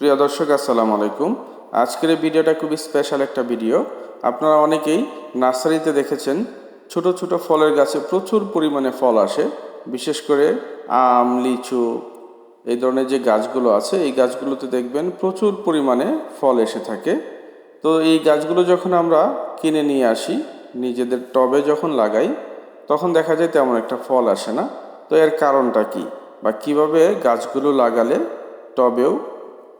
প্রিয় দর্শক, আসসালামু আলাইকুম। আজকের এই ভিডিওটা খুবই স্পেশাল একটা ভিডিও। আপনারা অনেকেই নার্সারিতে দেখেছেন, ছোট ছোট ফলের গাছে প্রচুর পরিমাণে ফল আসে। বিশেষ করে আম, লিচু, এই ধরনের যে গাছগুলো আছে, এই গাছগুলোতে দেখবেন প্রচুর পরিমাণে ফল এসে থাকে। তো এই গাছগুলো যখন আমরা কিনে নিয়ে আসি, নিজেদের টবে যখন লাগাই, তখন দেখা যায় তেমন একটা ফল আসে না। তো এর কারণটা কি? বা কীভাবে গাছগুলো লাগালে টবেও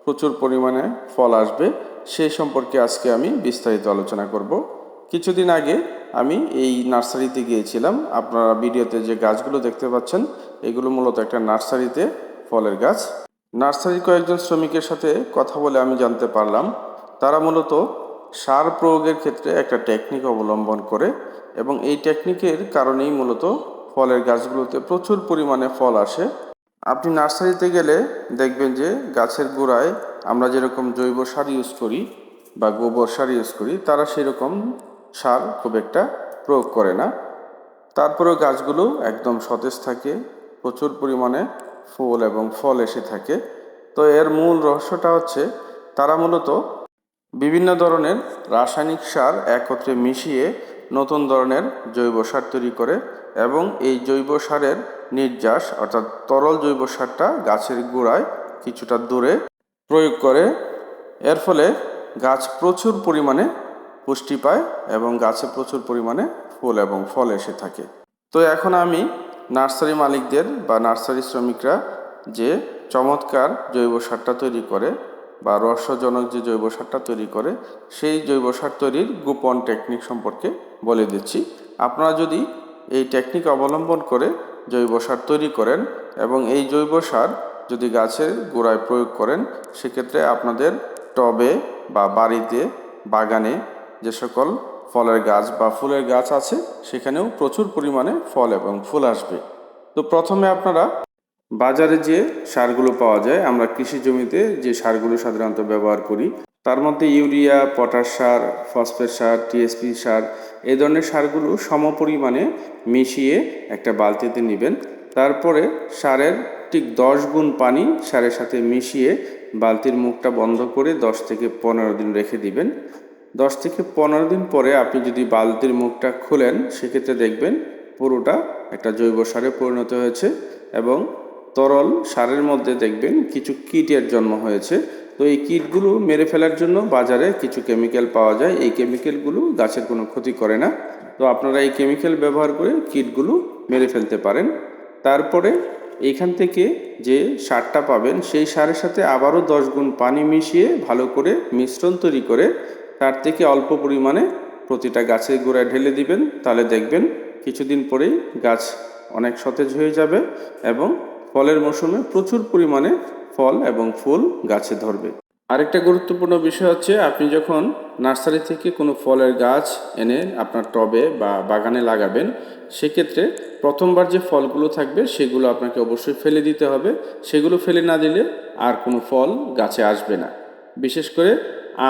প্রচুর পরিমাণে ফল আসবে। সেই সম্পর্কে আজকে আমি বিস্তারিত আলোচনা করব। কিছুদিন আগে আমি এই নার্সারিতে গিয়েছিলাম। আপনারা ভিডিওতে যে গাছগুলো দেখতে পাচ্ছেন, এগুলো মূলত একটা নার্সারিতে ফলের গাছ। নার্সারির কয়েকজন শ্রমিকের সাথে কথা বলে আমি জানতে পারলাম, তারা মূলত সার প্রয়োগের ক্ষেত্রে একটা টেকনিক অবলম্বন করে এবং এই টেকনিকের কারণেই মূলত ফলের গাছগুলোতে প্রচুর পরিমাণে ফল আসে। আপনি নার্সারিতে গেলে দেখবেন যে গাছের গোড়ায় আমরা যেরকম জৈব সার ইউজ করি বা গোবর সার ইউজ করি, তারা সেরকম সার খুব একটা প্রয়োগ করে না। তারপরেও গাছগুলো একদম সতেজ থাকে, প্রচুর পরিমাণে ফুল এবং ফল এসে থাকে। তো এর মূল রহস্যটা হচ্ছে, তারা মূলত বিভিন্ন ধরনের রাসায়নিক সার একত্রে মিশিয়ে নতুন ধরনের জৈব সার তৈরি করে এবং এই জৈব সারের নির্যাস, অর্থাৎ তরল জৈব সারটা গাছের গোড়ায় কিছুটা দূরে প্রয়োগ করে। এর ফলে গাছ প্রচুর পরিমাণে পুষ্টি পায় এবং গাছে প্রচুর পরিমাণে ফুল এবং ফল এসে থাকে। তো এখন আমি নার্সারি মালিকদের বা নার্সারি শ্রমিকরা যে চমৎকার জৈব সারটা তৈরি করে বা রহস্যজনক যে জৈব সারটা তৈরি করে, সেই জৈব সার তৈরির গোপন টেকনিক সম্পর্কে বলে দিচ্ছি। আপনারা যদি এই টেকনিক অবলম্বন করে জৈব সার তৈরি করেন এবং এই জৈব সার যদি গাছের গোড়ায় প্রয়োগ করেন, সেক্ষেত্রে আপনাদের টবে বা বাড়িতে, বাগানে যে সকল ফলের গাছ বা ফুলের গাছ আছে, সেখানেও প্রচুর পরিমাণে ফল এবং ফুল আসবে। তো প্রথমে আপনারা বাজারে যে সারগুলো পাওয়া যায়, আমরা কৃষি জমিতে যে সারগুলো সাধারণত ব্যবহার করি তার মধ্যে ইউরিয়া, পটাশ সার, ফসফেট সার টিএসপি সার, এই ধরনের সারগুলো সমপরিমাণে মিশিয়ে একটা বালতিতে নেবেন। তারপরে সারের ঠিক দশ গুণ পানি সারের সাথে মিশিয়ে বালতির মুখটা বন্ধ করে দশ থেকে পনেরো দিন রেখে দিবেন। দশ থেকে পনেরো দিন পরে আপনি যদি বালতির মুখটা খুলেন, সেক্ষেত্রে দেখবেন পুরোটা একটা জৈব সারে পরিণত হয়েছে এবং তরল সারের মধ্যে দেখবেন কিছু কীটের জন্ম হয়েছে। তো এই কীটগুলো মেরে ফেলার জন্য বাজারে কিছু কেমিক্যাল পাওয়া যায়। এই কেমিক্যালগুলো গাছের কোনো ক্ষতি করে না। তো আপনারা এই কেমিক্যাল ব্যবহার করে কীটগুলো মেরে ফেলতে পারেন। তারপরে এখান থেকে যে সারটা পাবেন, সেই সারের সাথে আবারও দশ গুণ পানি মিশিয়ে ভালো করে মিশ্রণ তৈরি করে তার থেকে অল্প পরিমাণে প্রতিটা গাছের গোড়ায় ঢেলে দিবেন। তাহলে দেখবেন কিছুদিন পরেই গাছ অনেক সতেজ হয়ে যাবে এবং ফলের মৌসুমে প্রচুর পরিমাণে ফল এবং ফুল গাছে ধরবে। আরেকটা গুরুত্বপূর্ণ বিষয় হচ্ছে, আপনি যখন নার্সারি থেকে কোনো ফলের গাছ এনে আপনার টবে বা বাগানে লাগাবেন, সেক্ষেত্রে প্রথমবার যে ফলগুলো থাকবে, সেগুলো আপনাকে অবশ্যই ফেলে দিতে হবে। সেগুলো ফেলে না দিলে আর কোনো ফল গাছে আসবে না। বিশেষ করে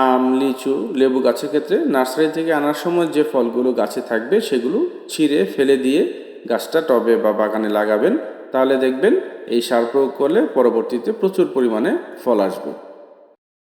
আম, লিচু, লেবু গাছের ক্ষেত্রে নার্সারি থেকে আনার সময় যে ফলগুলো গাছে থাকবে, সেগুলো ছিঁড়ে ফেলে দিয়ে গাছটা টবে বা বাগানে লাগাবেন, তাহলে দেখবেন এই সার প্রয়োগ করলে পরবর্তীতে প্রচুর পরিমাণে ফল আসবে।